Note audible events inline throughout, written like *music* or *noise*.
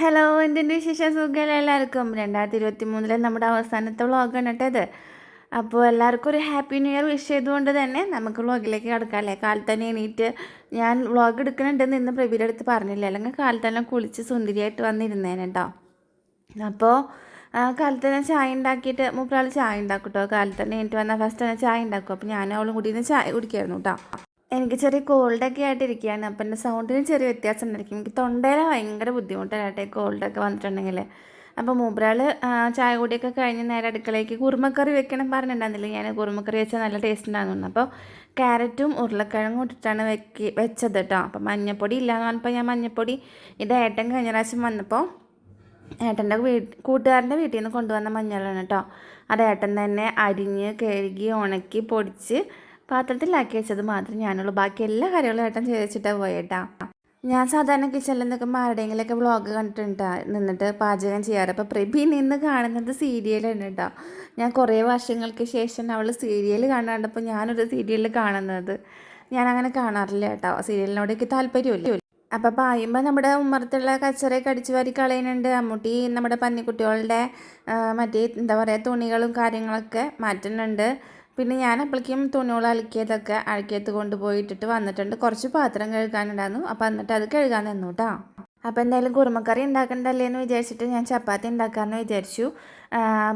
Hello എന്തിന്റെ വിശേഷം? സുഖമല്ല എല്ലാവർക്കും? രണ്ടായിരത്തി ഇരുപത്തി മൂന്നിലെ നമ്മുടെ അവസാനത്തെ വ്ളോഗാണ് കേട്ടത് അപ്പോൾ എല്ലാവർക്കും ഒരു ഹാപ്പി ന്യൂ ഇയർ വിഷ് ചെയ്തുകൊണ്ട് തന്നെ നമുക്ക് വ്ളോഗിലേക്ക് കിടക്കാം അല്ലേ? കാലത്ത് തന്നെ എണീറ്റ് ഞാൻ വ്ളോഗ് എടുക്കുന്നുണ്ടെന്ന് ഇന്ന് പ്രബിയുടെ അടുത്ത് പറഞ്ഞില്ല? അല്ലെങ്കിൽ കാലത്ത് തന്നെ കുളിച്ച് സുന്ദരിയായിട്ട് വന്നിരുന്നേനെ കേട്ടോ. അപ്പോൾ കാലത്ത് തന്നെ ചായ ഉണ്ടാക്കിയിട്ട് മൂപ്പരാൾ ചായ ഉണ്ടാക്കും കേട്ടോ. കാലത്ത് തന്നെ എണീറ്റ് വന്നാൽ ഫസ്റ്റ് തന്നെ ചായ ഉണ്ടാക്കും. അപ്പോൾ ഞാൻ അവളും കൂടി ചായ കുടിക്കായിരുന്നു കേട്ടോ. എനിക്ക് ചെറിയ കോൾഡൊക്കെ ആയിട്ടിരിക്കുകയാണ്. അപ്പം എന്റെ സൗണ്ടിന് ചെറിയ വ്യത്യാസം ഉണ്ടായിരിക്കും എനിക്ക് തൊണ്ടയില ഭയങ്കര ബുദ്ധിമുട്ടാണ് കേട്ടോ കോൾഡൊക്കെ വന്നിട്ടുണ്ടെങ്കിൽ അപ്പോൾ മൂബ്രാൾ ചായ കൂടിയൊക്കെ കഴിഞ്ഞ് നേരെ അടുക്കളയ്ക്ക് കുറുമക്കറി വെക്കണം പറഞ്ഞിട്ടുണ്ടായിരുന്നില്ല? ഞാൻ കുറുമക്കറി വെച്ചാൽ നല്ല ടേസ്റ്റ് ഉണ്ടാകുന്നു അപ്പോൾ ക്യാരറ്റും ഉരുളക്കിഴങ്ങും ഇട്ടിട്ടാണ് വെക്കി വെച്ചത് കേട്ടോ. അപ്പോൾ മഞ്ഞപ്പൊടി ഇല്ലയെന്ന് പറഞ്ഞപ്പോൾ ഞാൻ മഞ്ഞപ്പൊടി ഇത് ഏട്ടൻ കഴിഞ്ഞ പ്രാവശ്യം വന്നപ്പോൾ ഏട്ടന്റെ വീട്ട് കൂട്ടുകാരന്റെ വീട്ടിൽ നിന്ന് കൊണ്ടുവന്ന മഞ്ഞളാണ് കേട്ടോ. അത് ഏട്ടൻ തന്നെ അരിഞ്ഞ് കഴുകി ഉണക്കി പൊടിച്ച് പാത്രത്തിലാക്കി വെച്ചത് മാത്രം ഞാനുള്ളൂ. ബാക്കി എല്ലാ കാര്യങ്ങളും ഏട്ടൻ ചോദിച്ചിട്ടാണ് പോയേട്ടാ. ഞാൻ സാധാരണ കിച്ചണിൽ നിൽക്കുമ്പോൾ ആരുടെയെങ്കിലൊക്കെ വ്ളോഗ് കണ്ടിട്ടുണ്ട്. നിന്നിട്ട് പാചകം ചെയ്യാറ്. അപ്പോൾ പ്രഭി നിന്ന് കാണുന്നത് സീരിയലാണ് കേട്ടോ. ഞാൻ കുറേ വർഷങ്ങൾക്ക് ശേഷം അവൾ സീരിയൽ കാണാണ്ടപ്പോൾ ഞാനൊരു സീരിയൽ കാണുന്നത്. ഞാൻ അങ്ങനെ കാണാറില്ല കേട്ടോ. സീരിയലിനോട് എനിക്ക് താല്പര്യമില്ല. അപ്പോൾ പായുമ്പോൾ നമ്മുടെ ഉമ്മറത്തുള്ള കച്ചറയൊക്കെ അടിച്ചു വാരി കളയുന്നുണ്ട്. അമ്മൂട്ടി നമ്മുടെ പന്നിക്കുട്ടികളുടെ മറ്റേ എന്താ പറയുക തുണികളും കാര്യങ്ങളൊക്കെ മാറ്റുന്നുണ്ട്. പിന്നെ ഞാൻ അപ്പോഴേക്കും തുണികൾ അലക്കിയതൊക്കെ അഴക്കിയത്ത് കൊണ്ടുപോയിട്ടിട്ട് വന്നിട്ടുണ്ട്. കുറച്ച് പാത്രം കഴുകാനുണ്ടായിരുന്നു. അപ്പോൾ എന്നിട്ട് അത് കഴുകാൻ നിന്നു കേട്ടോ അപ്പോൾ എന്തായാലും കുറുമക്കറി ഉണ്ടാക്കണ്ടല്ലേ എന്ന് വിചാരിച്ചിട്ട് ഞാൻ ചപ്പാത്തി ഉണ്ടാക്കാമെന്ന് വിചാരിച്ചു.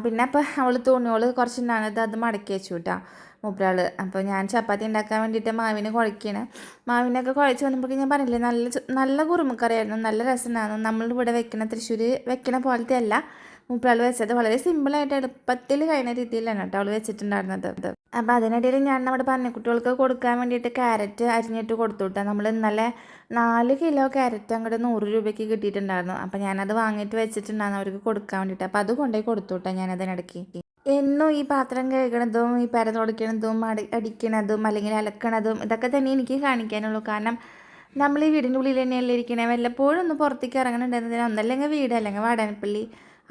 പിന്നെ അപ്പോൾ അവൾ തുണികൾ കുറച്ചുണ്ടാകുന്നത് അത് മടക്കി വെച്ചു കേട്ടോ മൂപ്പരാൾ അപ്പോൾ ഞാൻ ചപ്പാത്തി ഉണ്ടാക്കാൻ വേണ്ടിയിട്ട് മാവിന് കുഴയ്ക്കുകയാണ് മാവിനൊക്കെ കുഴച്ച് വന്നപ്പോൾ ഞാൻ പറഞ്ഞില്ലേ നല്ല നല്ല കുറുമക്കറിയായിരുന്നു നല്ല രസമുണ്ടായിരുന്നു. നമ്മളിവിടെ വെക്കണ തൃശ്ശൂർ വെക്കണ പോലത്തെ അല്ല മൂപ്പരാൾ വെച്ചത്. വളരെ സിമ്പിളായിട്ട് എളുപ്പത്തിൽ കഴിയുന്ന രീതിയിലാണ് കേട്ടോ അവൾ വെച്ചിട്ടുണ്ടായിരുന്നത്. അപ്പോൾ അതിനിടയിൽ ഞാൻ നമ്മുടെ പന്നിക്കുട്ടികൾക്ക് കൊടുക്കാൻ വേണ്ടിയിട്ട് ക്യാരറ്റ് അരിഞ്ഞിട്ട് കൊടുത്തു വിട്ടാൽ നമ്മൾ ഇന്നലെ നാല് കിലോ ക്യാരറ്റ് അങ്ങോട്ട് നൂറ് രൂപയ്ക്ക് കിട്ടിയിട്ടുണ്ടായിരുന്നു. അപ്പോൾ ഞാനത് വാങ്ങിയിട്ട് വെച്ചിട്ടുണ്ടായിരുന്നു അവർക്ക് കൊടുക്കാൻ വേണ്ടിയിട്ട്. അപ്പോൾ അത് കൊണ്ടുപോയി കൊടുത്തു വിട്ടാൽ ഞാൻ അതിനിടയ്ക്ക് എന്നും ഈ പാത്രം കഴുകണതും ഈ പര തുടയ്ക്കണതും അടി അടിക്കണതും അല്ലെങ്കിൽ അലക്കണതും ഇതൊക്കെ തന്നെ എനിക്ക് കാണിക്കാനുള്ളൂ. കാരണം നമ്മൾ ഈ വീടിന്റെ ഉള്ളിൽ തന്നെയല്ലേ ഇരിക്കണേ. വല്ലപ്പോഴും ഒന്ന് പുറത്തേക്ക് ഇറങ്ങണുണ്ടെന്നതിന് ഒന്നല്ലെങ്കിൽ വീട് അല്ലെങ്കിൽ വാടാനപ്പള്ളി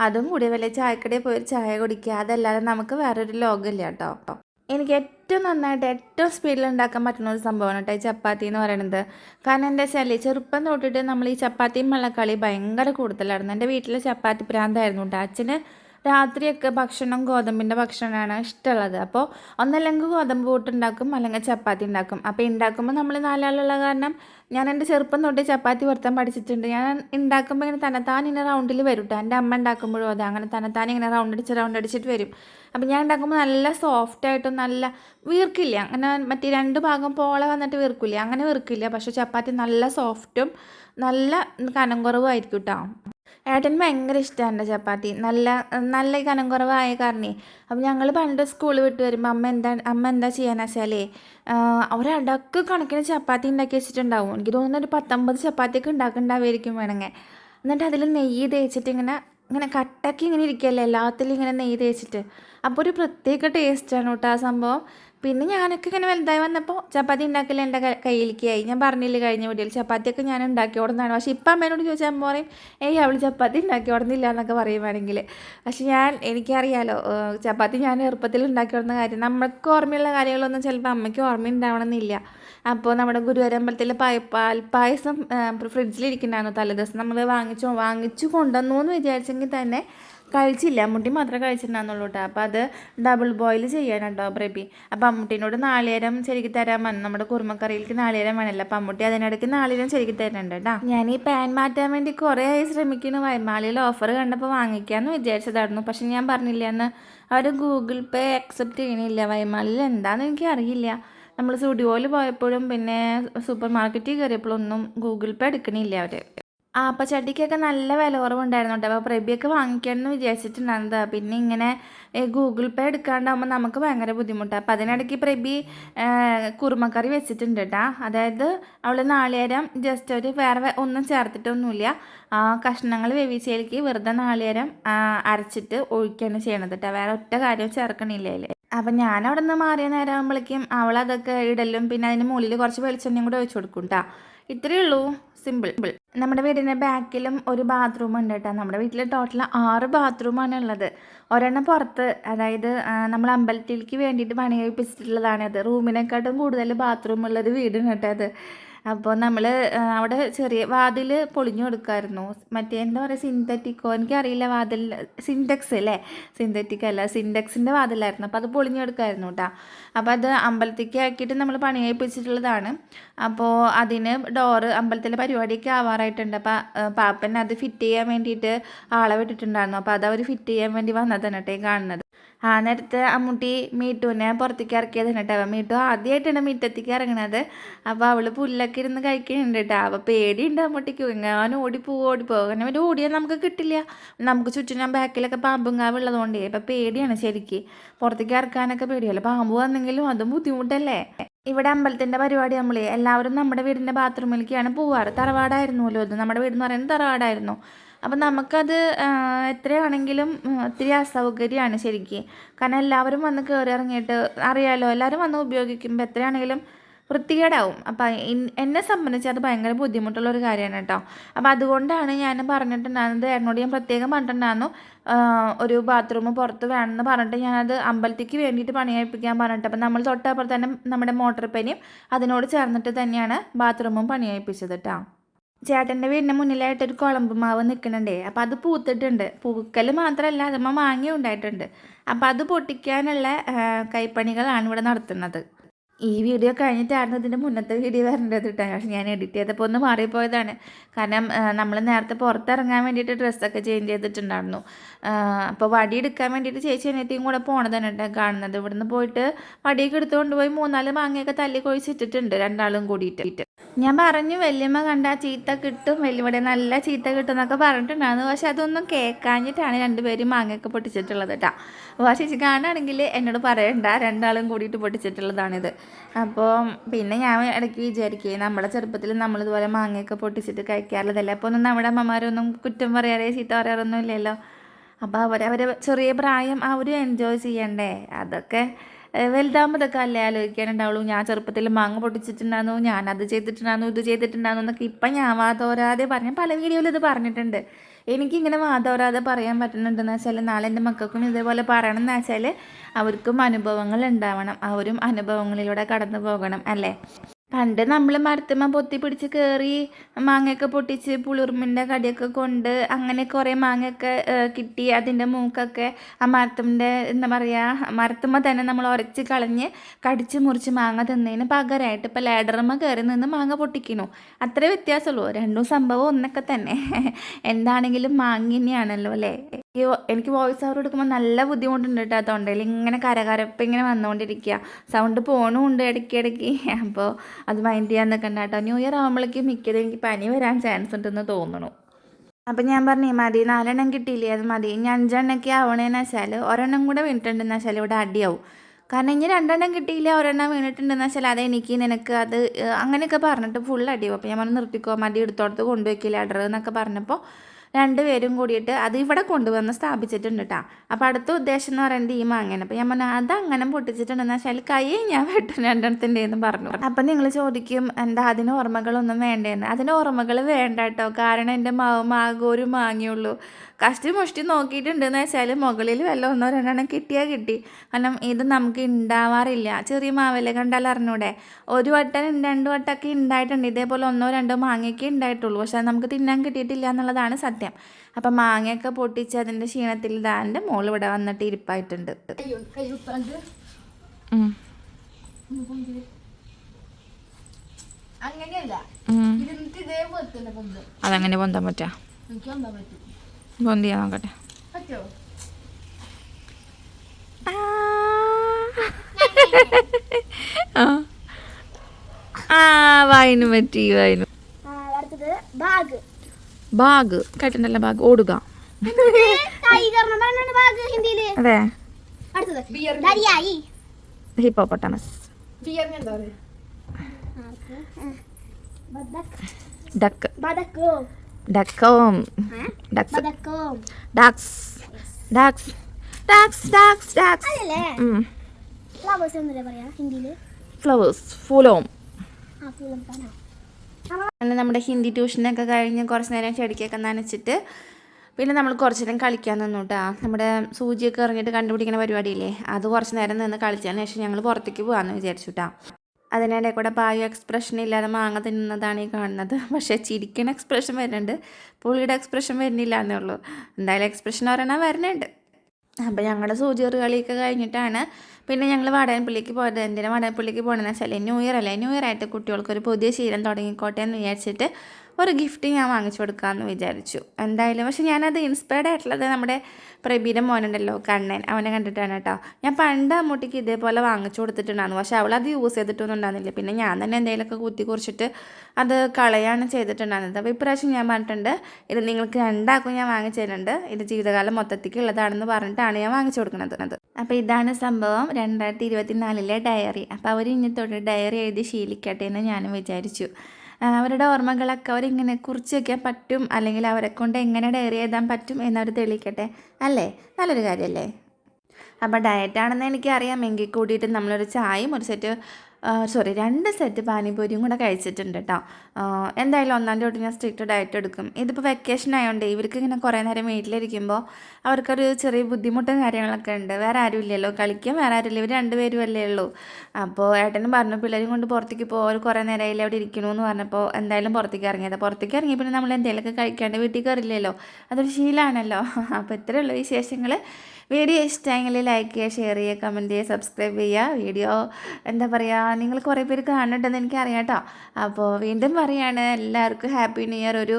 അതും കൂടി വല്ല ചായക്കടയിൽ പോയി ചായ കുടിക്കുക. അതല്ലാതെ നമുക്ക് വേറൊരു ലോകമില്ല കേട്ടോ. എനിക്ക് ഏറ്റവും നന്നായിട്ട് ഏറ്റവും സ്പീഡിൽ ഉണ്ടാക്കാൻ പറ്റുന്ന ഒരു സംഭവമാണ് കേട്ടോ ഈ ചപ്പാത്തി എന്ന് പറയുന്നത്. കാരണം എന്താ വെച്ചാൽ ചെറുപ്പം തൊട്ടിട്ട് നമ്മൾ ഈ ചപ്പാത്തിയും വെള്ളക്കളി ഭയങ്കര കൂടുതലായിരുന്നു. എന്റെ വീട്ടിൽ ചപ്പാത്തി പ്രാന്തായിരുന്നു കേട്ടോ. അച്ഛന് രാത്രിയൊക്കെ ഭക്ഷണം ഗോതമ്പിന്റെ ഭക്ഷണമാണ് ഇഷ്ടമുള്ളത്. അപ്പോൾ ഒന്നല്ലെങ്കിൽ ഗോതമ്പ് കൂട്ടുണ്ടാക്കും അല്ലെങ്കിൽ ചപ്പാത്തി ഉണ്ടാക്കും. അപ്പോൾ ഉണ്ടാക്കുമ്പോൾ നമ്മൾ നാലാളുള്ള കാരണം ഞാൻ എന്റെ ചെറുപ്പം തൊട്ട് ചപ്പാത്തി വരുത്താൻ പഠിച്ചിട്ടുണ്ട്. ഞാൻ ഉണ്ടാക്കുമ്പോൾ ഇങ്ങനെ തന്നെത്താൻ ഇങ്ങനെ റൗണ്ടിൽ വരും കേട്ടോ എന്റെ അമ്മ ഉണ്ടാക്കുമ്പോഴും അതെ അങ്ങനെ തന്നെത്താൻ ഇങ്ങനെ റൗണ്ട് അടിച്ച് റൗണ്ട് അടിച്ചിട്ട് വരും. അപ്പോൾ ഞാൻ ഉണ്ടാക്കുമ്പോൾ നല്ല സോഫ്റ്റായിട്ടും നല്ല വീർക്കില്ല. അങ്ങനെ മറ്റേ രണ്ട് ഭാഗം പോളെ വന്നിട്ട് വീർക്കില്ല. അങ്ങനെ വീർക്കില്ല. പക്ഷേ ചപ്പാത്തി നല്ല സോഫ്റ്റും നല്ല കനം കുറവായിരിക്കും കേട്ടോ ഏട്ടന് ഭയങ്കര ഇഷ്ടമാണ് എന്റെ ചപ്പാത്തി. നല്ല നല്ല കനം കുറവായ കാരണേ. അപ്പം ഞങ്ങൾ പണ്ട് സ്കൂൾ വിട്ട് വരുമ്പോൾ അമ്മ എന്താ അമ്മ എന്താ ചെയ്യാന്ന് വെച്ചാലേ ഒരടക്ക് കണക്കിന് ചപ്പാത്തി ഉണ്ടാക്കി വെച്ചിട്ടുണ്ടാവും. എനിക്ക് തോന്നുന്നു ഒരു പത്തൊമ്പത് ചപ്പാത്തിയൊക്കെ ഉണ്ടാക്കുന്നുണ്ടാവുമായിരിക്കും വേണമെങ്കിൽ. എന്നിട്ട് അതിൽ നെയ്യ് തേച്ചിട്ട് ഇങ്ങനെ ഇങ്ങനെ കട്ടക്കി ഇങ്ങനെ ഇരിക്കുകയല്ലേ എല്ലാത്തിലും ഇങ്ങനെ നെയ്യ് തേച്ചിട്ട്. അപ്പോൾ ഒരു പ്രത്യേക ടേസ്റ്റാണ് കേട്ടോ ആ സംഭവം. പിന്നെ ഞാനൊക്കെ ഇങ്ങനെ വലുതായി വന്നപ്പോൾ ചപ്പാത്തി ഉണ്ടാക്കൽ എന്റെ കയ്യിലേക്കായി ഞാൻ പറഞ്ഞില്ല കഴിഞ്ഞ വീട്ടിൽ ചപ്പാത്തിയൊക്കെ ഞാൻ ഉണ്ടാക്കി ഓടുന്നതാണ് പക്ഷേ ഇപ്പം അമ്മേനോട് ചോദിച്ചാൽ അമ്മ പറയും ഏയ് അവൾ ചപ്പാത്തി ഉണ്ടാക്കി ഓടുന്നില്ല എന്നൊക്കെ പറയുവാണെങ്കിൽ. പക്ഷേ ഞാൻ എനിക്കറിയാലോ ചപ്പാത്തി ഞാൻ എളുപ്പത്തിൽ ഉണ്ടാക്കി ഓടുന്ന കാര്യം. നമ്മൾക്ക് ഓർമ്മയുള്ള കാര്യങ്ങളൊന്നും ചിലപ്പോൾ അമ്മയ്ക്ക് ഓർമ്മ ഉണ്ടാവണമെന്നില്ല അപ്പോൾ നമ്മുടെ ഗുരുവരമ്പലത്തിലെ പായ പാൽ പായസം ഫ്രിഡ്ജിലിരിക്കുന്നുണ്ടായിരുന്നു തലേദിവസം. നമ്മൾ വാങ്ങിച്ചു വാങ്ങിച്ചു കൊണ്ടുവന്നു എന്ന് വിചാരിച്ചെങ്കിൽ തന്നെ കഴിച്ചില്ല. അമ്മൂട്ടി മാത്രമേ കഴിച്ചിട്ടുണ്ടാകുന്നുള്ളൂ കേട്ടോ. അപ്പോൾ അത് ഡബിൾ ബോയിൽ ചെയ്യാനുണ്ടോ ബ്രബി അപ്പോൾ അമ്മൂട്ടീനോട് നാളികേരം ശരിക്കും തരാൻ വന്നു നമ്മുടെ കുറുമക്കറിയിലേക്ക് നാളികേരം വേണമല്ലോ. അപ്പം അമ്മൂട്ടി അതിനിടയ്ക്ക് നാളികേരം ശരിക്കും തരുന്നുണ്ട് കേട്ടോ. ഞാൻ ഈ പാൻ മാറ്റാൻ വേണ്ടി കുറേ ആയി ശ്രമിക്കുന്നു. വൈമാളിയിൽ ഓഫർ കണ്ടപ്പോൾ വാങ്ങിക്കാമെന്ന് വിചാരിച്ചതായിരുന്നു. പക്ഷെ ഞാൻ പറഞ്ഞില്ല എന്ന് അവർ ഗൂഗിൾ പേ അക്സെപ്റ്റ് ചെയ്യണില്ല. വൈമാളിയിൽ എന്താണെന്ന് എനിക്ക് അറിയില്ല. നമ്മൾ സ്റ്റുഡിയോയിൽ പോയപ്പോഴും പിന്നെ സൂപ്പർ മാർക്കറ്റിൽ കയറിയപ്പോഴൊന്നും ഗൂഗിൾ പേ എടുക്കണില്ല അവർ. ആ അപ്പം ചട്ടിക്കൊക്കെ നല്ല വില കുറവുണ്ടായിരുന്നു കേട്ടോ അപ്പോൾ പ്രബിയൊക്കെ വാങ്ങിക്കണമെന്ന് വിചാരിച്ചിട്ടുണ്ടായിരുന്നത്. പിന്നെ ഇങ്ങനെ ഗൂഗിൾ പേ എടുക്കാണ്ടാകുമ്പോൾ നമുക്ക് ഭയങ്കര ബുദ്ധിമുട്ടാണ് അപ്പം അതിനിടയ്ക്ക് പ്രബി കുറുമക്കറി വെച്ചിട്ടുണ്ട് കേട്ടോ അതായത് അവൾ നാളികേരം ജസ്റ്റ് ഒരു വേറെ ഒന്നും ചേർത്തിട്ടൊന്നുമില്ല. കഷ്ണങ്ങൾ വേവിച്ചതിലേക്ക് വെറുതെ നാളികേരം അരച്ചിട്ട് ഒഴിക്കുകയാണ് ചെയ്യണത് കേട്ടോ വേറെ ഒറ്റ കാര്യവും ചേർക്കണില്ല അപ്പം ഞാൻ അവിടെ നിന്ന് മാറിയ നേരം ആകുമ്പോഴേക്കും അവളതൊക്കെ ഇടലും പിന്നെ അതിന് മുകളിൽ കുറച്ച് വെളിച്ചെണ്ണയും കൂടെ ഒഴിച്ചു കൊടുക്കും കേട്ടോ ഇത്രയേ ഉള്ളൂ. സിമ്പിൾ. നമ്മുടെ വീടിന്റെ ബാക്കിലും ഒരു ബാത്റൂം ഉണ്ട് കേട്ടോ. നമ്മുടെ വീട്ടിൽ ടോട്ടൽ ആറ് ബാത്റൂമാണ് ഉള്ളത്. ഒരെണ്ണം പുറത്ത് അതായത് നമ്മൾ അമ്പലത്തിലേക്ക് വേണ്ടിയിട്ട് പണി കഴിപ്പിച്ചിട്ടുള്ളതാണ് അത്. റൂമിനെക്കാട്ടും കൂടുതൽ ബാത്റൂം ഉള്ളൊരു വീടാണ് കേട്ടോ അത്. അപ്പോൾ നമ്മൾ അവിടെ ചെറിയ വാതിൽ പൊളിഞ്ഞു കൊടുക്കായിരുന്നു. മറ്റേ എന്താ പറയുക സിന്തറ്റിക്കോ എനിക്കറിയില്ല വാതിൽ സിന്തക്സ് അല്ലേ? സിന്തറ്റിക് അല്ല സിന്തക്സിന്റെ വാതിലായിരുന്നു. അപ്പോൾ അത് പൊളിഞ്ഞു കൊടുക്കായിരുന്നു കേട്ടോ അപ്പോൾ അത് അമ്പലത്തേക്ക് ആക്കിയിട്ട് നമ്മൾ പണി കഴിപ്പിച്ചിട്ടുള്ളതാണ്. അപ്പോൾ അതിന് ഡോറ് അമ്പലത്തിലെ പരിപാടിയൊക്കെ ആവാറായിട്ടുണ്ട്. അപ്പോൾ പാപ്പൻ അത് ഫിറ്റ് ചെയ്യാൻ വേണ്ടിയിട്ട് ആളെ വിട്ടിട്ടുണ്ടായിരുന്നു. അപ്പോൾ അത് അവർ ഫിറ്റ് ചെയ്യാൻ വേണ്ടി വന്നതാണ് കേട്ടോ കാണുന്നത്. ആ നേരത്തെ അമ്മൂട്ടി മീട്ടുവിനെ പുറത്തേക്ക് ഇറക്കിയത് കേട്ടോ. മീട്ടു ആദ്യമായിട്ടാണ് മീറ്റത്തേക്ക് ഇറങ്ങണത്. അപ്പോൾ അവൾ പുല്ലൊക്കെ ഇരുന്ന് കഴിക്കുന്നുണ്ട് കേട്ടോ. അപ്പോൾ പേടിയുണ്ട് അമ്മൂട്ടിക്ക് ഞാൻ ഓടിപ്പോവും ഓടിപ്പോവും അങ്ങനെ ഒരു ഓടിയാൽ നമുക്ക് കിട്ടില്ല. നമുക്ക് ചുറ്റിനും ബാക്കിലൊക്കെ പാമ്പും കാവുള്ളതുകൊണ്ടേ അപ്പോൾ പേടിയാണ് ശരിക്ക്. പുറത്തേക്ക് ഇറക്കാനൊക്കെ പേടിയല്ല? പാമ്പ് വന്നെങ്കിലും അതും ബുദ്ധിമുട്ടല്ലേ? ഇവിടെ അമ്പലത്തിന്റെ പരിപാടി നമ്മൾ എല്ലാവരും നമ്മുടെ വീടിന്റെ ബാത്റൂമിലേക്കാണ് പോവാറ്. തറവാടായിരുന്നല്ലോ ഇത്. നമ്മുടെ വീടെന്ന് പറയുന്നത് തറവാടായിരുന്നു. അപ്പം നമുക്കത് എത്രയാണെങ്കിലും ഒത്തിരി അസൗകര്യമാണ് ശരിക്കും. കാരണം എല്ലാവരും വന്ന് കയറി ഇറങ്ങിയിട്ട് അറിയാമല്ലോ എല്ലാവരും വന്ന് ഉപയോഗിക്കുമ്പോൾ എത്രയാണെങ്കിലും വൃത്തികേടാവും. അപ്പം എന്നെ സംബന്ധിച്ച് അത് ഭയങ്കര ബുദ്ധിമുട്ടുള്ള ഒരു കാര്യമാണ് കേട്ടോ. അപ്പം അതുകൊണ്ടാണ് ഞാൻ പറഞ്ഞിട്ടുണ്ടായിരുന്നത് എന്നോട് ഞാൻ പ്രത്യേകം പറഞ്ഞിട്ടുണ്ടായിരുന്നു ഒരു ബാത്റൂം പുറത്ത് വേണമെന്ന് പറഞ്ഞിട്ട് ഞാനത് അമ്പലത്തേക്ക് വേണ്ടിയിട്ട് പണി കഴിപ്പിക്കാൻ പറഞ്ഞിട്ട്. അപ്പം നമ്മൾ തൊട്ടപ്പുറത്ത് തന്നെ നമ്മുടെ മോട്ടർ പനിയും അതിനോട് ചേർന്നിട്ട് തന്നെയാണ് ബാത്റൂമും പണി കഴിപ്പിച്ചത് കേട്ടോ. ചേട്ടന്റെ വീടിന്റെ മുന്നിലായിട്ട് ഒരു കുളമ്പ് മാവ് നിൽക്കുന്നുണ്ടേ അപ്പോൾ അത് പൂത്തിട്ടുണ്ട്. പൂക്കൽ മാത്രമല്ല അതമ്മ മാങ്ങ ഉണ്ടായിട്ടുണ്ട്. അപ്പോൾ അത് പൊട്ടിക്കാനുള്ള കൈപ്പണികളാണ് ഇവിടെ നടത്തുന്നത്. ഈ വീഡിയോ കഴിഞ്ഞിട്ടായിരുന്നു ഇതിന്റെ മുന്നത്തെ വീഡിയോ വരേണ്ടത് കേട്ടോ പക്ഷെ ഞാൻ എഡിറ്റ് ചെയ്തപ്പോൾ ഒന്ന് മാറിപ്പോയതാണ്. കാരണം നമ്മൾ നേരത്തെ പുറത്തിറങ്ങാൻ വേണ്ടിയിട്ട് ഡ്രസ്സൊക്കെ ചേഞ്ച് ചെയ്തിട്ടുണ്ടായിരുന്നു. അപ്പോൾ വടി എടുക്കാൻ വേണ്ടിയിട്ട് ചേച്ചി അനിയത്തിയും കൂടെ പോണതാണ് കേട്ടോ കാണുന്നത്. ഇവിടുന്ന് പോയിട്ട് വടിയൊക്കെ എടുത്തുകൊണ്ട് പോയി മൂന്നാൽ മാങ്ങയൊക്കെ തല്ലി കൊഴിച്ചിട്ടിട്ടുണ്ട് രണ്ടാളും കൂടിയിട്ട്. ഞാൻ പറഞ്ഞു വല്യമ്മ കണ്ട ചീത്ത കിട്ടും വല്യമ്മയുടെ നല്ല ചീത്ത കിട്ടും എന്നൊക്കെ പറഞ്ഞിട്ടുണ്ടായിരുന്നു. പക്ഷെ അതൊന്നും കേൾക്കാഞ്ഞിട്ടാണ് രണ്ടുപേരും മാങ്ങയൊക്കെ പൊട്ടിച്ചിട്ടുള്ളത് കേട്ടോ അപ്പോൾ ചേച്ചി കാണുകയാണെങ്കിൽ എന്നോട് പറയണ്ട രണ്ടാളും കൂടിയിട്ട് പൊട്ടിച്ചിട്ടുള്ളതാണിത്. അപ്പോൾ പിന്നെ ഞാൻ ഇടയ്ക്ക് വിചാരിക്കേ നമ്മുടെ ചെറുപ്പത്തിൽ നമ്മളിതുപോലെ മാങ്ങയൊക്കെ പൊട്ടിച്ചിട്ട് കഴിക്കാറുള്ളതല്ലേ? അപ്പോൾ ഒന്നും നമ്മുടെ അമ്മമാരൊന്നും കുറ്റം പറയാറ് ചീത്ത പറയാറൊന്നും ഇല്ലല്ലോ? അപ്പോൾ അവരവരെ ചെറിയ പ്രായം അവരും എൻജോയ് ചെയ്യണ്ടേ? അതൊക്കെ വലുതാകുമ്പോൾ അല്ലേ ആലോചിക്കാനുണ്ടാവുള്ളൂ. ഞാൻ ചെറുപ്പത്തിൽ മാങ്ങ പൊട്ടിച്ചിട്ടുണ്ടായിരുന്നു ഞാൻ അത് ചെയ്തിട്ടുണ്ടായിരുന്നു ഇത് ചെയ്തിട്ടുണ്ടായിരുന്നു എന്നൊക്കെ ഇപ്പം ഞാൻ വാതോരാതെ പറഞ്ഞ പല വീഡിയോയിലും ഇത് പറഞ്ഞിട്ടുണ്ട്. എനിക്കിങ്ങനെ വാതോരാതെ പറയാൻ പറ്റുന്നുണ്ടെന്ന് വെച്ചാൽ നാളെ എന്റെ മക്കൾക്കും ഇതേപോലെ പറയണം എന്ന് വെച്ചാൽ അവർക്കും അനുഭവങ്ങൾ ഉണ്ടാവണം. അവരും അനുഭവങ്ങളിലൂടെ കടന്നു പോകണം അല്ലേ? പണ്ട് നമ്മൾ മരത്തുമ്മ പൊത്തി പിടിച്ച് കയറി മാങ്ങയൊക്കെ പൊട്ടിച്ച് പുളിർമിന്റെ കടിയൊക്കെ കൊണ്ട് അങ്ങനെ കുറേ മാങ്ങയൊക്കെ കിട്ടി. അതിന്റെ മൂക്കൊക്കെ ആ മരത്തമ്മന്റെ എന്താ പറയുക മരത്തുമ്മ തന്നെ നമ്മൾ ഉരച്ച് കളഞ്ഞ് കടിച്ച് മുറിച്ച് മാങ്ങ തിന്നതിന് പകരമായിട്ട് ഇപ്പോൾ ലേഡറുമ്മ കയറി നിന്ന് മാങ്ങ പൊട്ടിക്കണു. അത്രേ വ്യത്യാസമുള്ളൂ രണ്ടും സംഭവം ഒന്നൊക്കെ തന്നെ. *laughs* എന്താണെങ്കിലും മാങ്ങ തന്നെയാണല്ലോ അല്ലേ? ഈ എനിക്ക് വോയിസ് ഓവർ എടുക്കുമ്പോൾ നല്ല ബുദ്ധിമുട്ടുണ്ട് കേട്ടോ തൊണ്ടയിൽ. ഇങ്ങനെ കരകരപ്പ് ഇങ്ങനെ വന്നുകൊണ്ടിരിക്കുക സൗണ്ട് പോണുമുണ്ട് ഇടയ്ക്ക് *laughs* അപ്പോൾ അത് മൈൻഡ് ചെയ്യാൻ നിൽക്കണ്ട കേട്ടോ ന്യൂ ഇയർ ആകുമ്പോഴേക്കും മിക്കതും എനിക്ക് പനി വരാൻ ചാൻസ് ഉണ്ടെന്ന് തോന്നുന്നു അപ്പം ഞാൻ പറഞ്ഞു മതി. നാലെണ്ണം കിട്ടിയില്ലേ? അത് മതി. ഇനി അഞ്ചെണ്ണൊക്കെ ആവണേന്ന് വെച്ചാൽ ഒരെണ്ണം കൂടെ വീണിട്ടുണ്ടെന്ന് വെച്ചാൽ ഇവിടെ അടിയാവും. കാരണം ഇനി രണ്ടെണ്ണം കിട്ടിയില്ല ഒരെണ്ണം വീണിട്ടുണ്ടെന്ന് വെച്ചാൽ അത് എനിക്ക് നിനക്ക് അത് അങ്ങനെയൊക്കെ പറഞ്ഞിട്ട് ഫുൾ അടിയാവും. അപ്പോൾ ഞാൻ പറഞ്ഞു നിർത്തിക്കോ മതി എടുത്തോടത്ത് കൊണ്ടുവയ്ക്കില്ല അഡർ എന്നൊക്കെ പറഞ്ഞപ്പോൾ രണ്ടുപേരും കൂടിയിട്ട് അത് ഇവിടെ കൊണ്ടുവന്ന് സ്ഥാപിച്ചിട്ടുണ്ട് കേട്ടോ അപ്പോൾ അടുത്ത ഉദ്ദേശം എന്ന് പറയുന്നത് ഈ മാങ്ങനെ അപ്പോൾ ഞാൻ പറഞ്ഞു അത് അങ്ങനെ പൊട്ടിച്ചിട്ടുണ്ടെന്ന് വെച്ചാൽ കൈ ഞാൻ വെട്ടും രണ്ടെണ്ണത്തിന്റെ എന്ന് പറഞ്ഞു. അപ്പം നിങ്ങൾ ചോദിക്കും എന്താ അതിന് ഓർമ്മകളൊന്നും വേണ്ടേന്ന്. അതിന് ഓർമ്മകൾ വേണ്ട കേട്ടോ കാരണം എന്റെ മാവ് മാഗോരും മാങ്ങിയുള്ളൂ. കഷ്ടി മുഷ്ടി നോക്കിയിട്ടുണ്ടെന്ന് വെച്ചാൽ മുകളിൽ വല്ല ഒന്നോ രണ്ടെണ്ണം കിട്ടിയാൽ കിട്ടി. കാരണം ഇത് നമുക്ക് ഉണ്ടാവാറില്ല ചെറിയ മാവല കണ്ടാൽ അറിഞ്ഞൂടെ? ഒരു വട്ടം രണ്ട് വട്ടമൊക്കെ ഉണ്ടായിട്ടുണ്ട് ഇതേപോലെ ഒന്നോ രണ്ടോ മാങ്ങയൊക്കെ ഉണ്ടായിട്ടുള്ളൂ പക്ഷെ നമുക്ക് തിന്നാൻ കിട്ടിയിട്ടില്ല എന്നുള്ളതാണ് സത്യം. അപ്പം മാങ്ങയൊക്കെ പൊട്ടിച്ച് അതിന്റെ ക്ഷീണത്തിൽ ഇതാന്റെ മോൾ ഇവിടെ വന്നിട്ട് ഇരിപ്പായിട്ടുണ്ട്. അതങ്ങനെ പൊന്താൻ പറ്റാ? എനിക്ക് വന്നാ പറ്റും. പൊന്തിയാ നോക്കട്ടെ. ആ. ആ. വായിന് പറ്റി വായിന്. അടുത്തത് ബാഗ്. ബാഗ്. കേട്ടിട്ടുണ്ടല്ലോ ബാഗ്. ഓടുക. അതെ. ഹിപ്പോപ്പൊട്ടമസ്. ഡക്ക്. ബദക്കോ ഡക്കോം ducks ducks ducks ducks ducks ducks flowers എന്നല്ലേ പറയാ? ഹിന്ദിയിൽ? ഫ്ലവേഴ്സ് ഫൂലോം ആ പൂളം കാണാം അങ്ങനെ നമ്മുടെ ഹിന്ദി ട്യൂഷനൊക്കെ കഴിഞ്ഞ് കുറച്ച് നേരം ചെടിക്കൊക്കെ നനച്ചിട്ട് പിന്നെ നമ്മൾ കുറച്ച് നേരം കളിക്കാൻ നിന്നു കേട്ടോ നമ്മുടെ സൂചിയൊക്കെ ഇറങ്ങിയിട്ട് കണ്ടുപിടിക്കുന്ന പരിപാടിയില്ലേ? അത് കുറച്ച് നേരം നിന്ന് കളിച്ചതിന് ശേഷം ഞങ്ങൾ പുറത്തേക്ക് പോകാമെന്ന് വിചാരിച്ചു കേട്ടോ അതിനിടെ കൂടെ ബായോ എക്സ്പ്രഷൻ ഇല്ലാതെ മാങ്ങ തിന്നുന്നതാണ് ഈ കാണുന്നത്. പക്ഷേ ചിരിക്കണ എക്സ്പ്രഷൻ വരുന്നുണ്ട്. പുള്ളിയുടെ എക്സ്പ്രഷൻ വരുന്നില്ല എന്നേ ഉള്ളൂ. എന്തായാലും എക്സ്പ്രഷൻ ഒരെണ്ണം വരുന്നുണ്ട്. അപ്പോൾ ഞങ്ങളുടെ സൂചിയറ് കളിയൊക്കെ കഴിഞ്ഞിട്ടാണ് പിന്നെ ഞങ്ങൾ വടയൻപുള്ളിക്ക് പോയത്. എന്തിനാണ് വടയൻപുള്ളിക്ക് പോകണമെന്ന് വെച്ചാൽ ന്യൂ ഇയർ അല്ലേ? ന്യൂ ഇയർ ആയിട്ട് കുട്ടികൾക്ക് ഒരു പുതിയ ശീലം തുടങ്ങിക്കോട്ടെ എന്ന് വിചാരിച്ചിട്ട് ഒരു ഗിഫ്റ്റ് ഞാൻ വാങ്ങിച്ചു കൊടുക്കാമെന്ന് വിചാരിച്ചു. എന്തായാലും പക്ഷെ ഞാനത് ഇൻസ്പയർഡ് ആയിട്ടുള്ളത് നമ്മുടെ പ്രബീരം മോനുണ്ടല്ലോ കണ്ണൻ. അവനെ കണ്ടിട്ടാണ് കേട്ടോ. ഞാൻ പണ്ട് അമ്മൂട്ടിക്ക് ഇതേപോലെ വാങ്ങിച്ചു കൊടുത്തിട്ടുണ്ടായിരുന്നു. പക്ഷെ അത് യൂസ് ചെയ്തിട്ടൊന്നും ഉണ്ടായിരുന്നില്ല പിന്നെ ഞാൻ തന്നെ എന്തെങ്കിലുമൊക്കെ കുത്തി കുറിച്ചിട്ട് അത് കളയാണ് ചെയ്തിട്ടുണ്ടായിരുന്നത്. അപ്പോൾ ഇപ്രാവശ്യം ഞാൻ പറഞ്ഞിട്ടുണ്ട് ഇത് നിങ്ങൾക്ക് രണ്ടാക്കും ഞാൻ വാങ്ങിച്ചിട്ടുണ്ട് ഇത് ജീവിതകാലം മൊത്തത്തിക്ക് ഉള്ളതാണെന്ന് പറഞ്ഞിട്ടാണ് ഞാൻ വാങ്ങിച്ചു കൊടുക്കുന്നത്. അപ്പോൾ ഇതാണ് സംഭവം രണ്ടായിരത്തി ഇരുപത്തിനാലിലെ ഡയറി. അപ്പോൾ അവർ ഇനി തൊട്ട് ഡയറി എഴുതി ശീലിക്കട്ടെ എന്ന് ഞാനും വിചാരിച്ചു. അവരുടെ ഓർമ്മകളൊക്കെ അവരിങ്ങനെ കുറിച്ച് വയ്ക്കാൻ പറ്റും അല്ലെങ്കിൽ അവരെ കൊണ്ട് എങ്ങനെ ഡയറി എഴുതാൻ പറ്റും എന്നവർ തെളിയിക്കട്ടെ. അല്ലേ? നല്ലൊരു കാര്യമല്ലേ അപ്പോൾ ഡയറ്റാണെന്ന് എനിക്കറിയാം. എങ്കിൽ കൂടിയിട്ട് നമ്മളൊരു ചായയും ഒരു സെറ്റ് സോറി രണ്ട് സെറ്റ് പാനിപൂരിയും കൂടെ കഴിച്ചിട്ടുണ്ട് കേട്ടോ എന്തായാലും ഒന്നാം തൊട്ട് ഞാൻ സ്ട്രിക്റ്റ് ഡയറ്റ് എടുക്കും. ഇതിപ്പോൾ വെക്കേഷൻ ആയതുകൊണ്ട് ഇവർക്ക് ഇങ്ങനെ കുറേ നേരം വീട്ടിലിരിക്കുമ്പോൾ അവർക്കൊരു ചെറിയ ബുദ്ധിമുട്ടും കാര്യങ്ങളൊക്കെ ഉണ്ട്. വേറെ ആരും ഇല്ലല്ലോ. കളിക്കാൻ വേറെ ആരും ഇല്ല ഇവർ രണ്ടുപേരും അല്ലേ ഉള്ളൂ. അപ്പോൾ ഏട്ടനും പറഞ്ഞു പിള്ളേരും കൊണ്ട് പുറത്തേക്ക് പോകും കുറേ നേരമായില്ലേ അവിടെ ഇരിക്കണമെന്ന് പറഞ്ഞപ്പോൾ എന്തായാലും പുറത്തേക്ക് ഇറങ്ങിയത്. പുറത്തേക്ക് ഇറങ്ങി പിന്നെ നമ്മൾ എന്തെങ്കിലുമൊക്കെ കഴിക്കാണ്ട് വീട്ടിൽ കയറില്ലല്ലോ അതൊരു ശീലമാണല്ലോ *laughs* അപ്പോൾ ഇത്രയുള്ള വിശേഷങ്ങൾ വീഡിയോ ഇഷ്ടമെങ്കിൽ ലൈക്ക് ചെയ്യുക ഷെയർ ചെയ്യുക കമന്റ് ചെയ്യുക സബ്സ്ക്രൈബ് ചെയ്യുക. വീഡിയോ എന്താ പറയുക നിങ്ങൾ കുറേ പേര് കാണുന്നുണ്ടെന്ന് എനിക്കറിയാം കേട്ടോ. അപ്പോൾ വീണ്ടും പറയാണ് എല്ലാവർക്കും ഹാപ്പി ന്യൂ ഇയർ ഒരു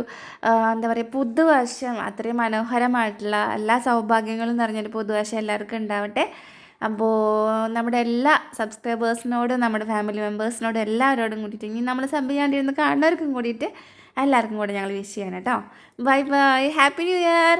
എന്താ പറയുക പുതുവർഷം. അത്രയും മനോഹരമായിട്ടുള്ള എല്ലാ സൗഭാഗ്യങ്ങളും നിറഞ്ഞൊരു പുതുവർഷം എല്ലാവർക്കും ഉണ്ടാവട്ടെ. അപ്പോൾ നമ്മുടെ എല്ലാ സബ്സ്ക്രൈബേഴ്സിനോടും നമ്മുടെ ഫാമിലി മെമ്പേഴ്സിനോടും എല്ലാവരോടും കൂടിയിട്ട് ഇനി നമ്മൾ സബ് ചെയ്യാണ്ടിരുന്ന് കാണുന്നവർക്കും കൂടിയിട്ട് എല്ലാവർക്കും കൂടെ ഞങ്ങൾ വിഷ് ചെയ്യാനാണ് കേട്ടോ. Bye bye happy new year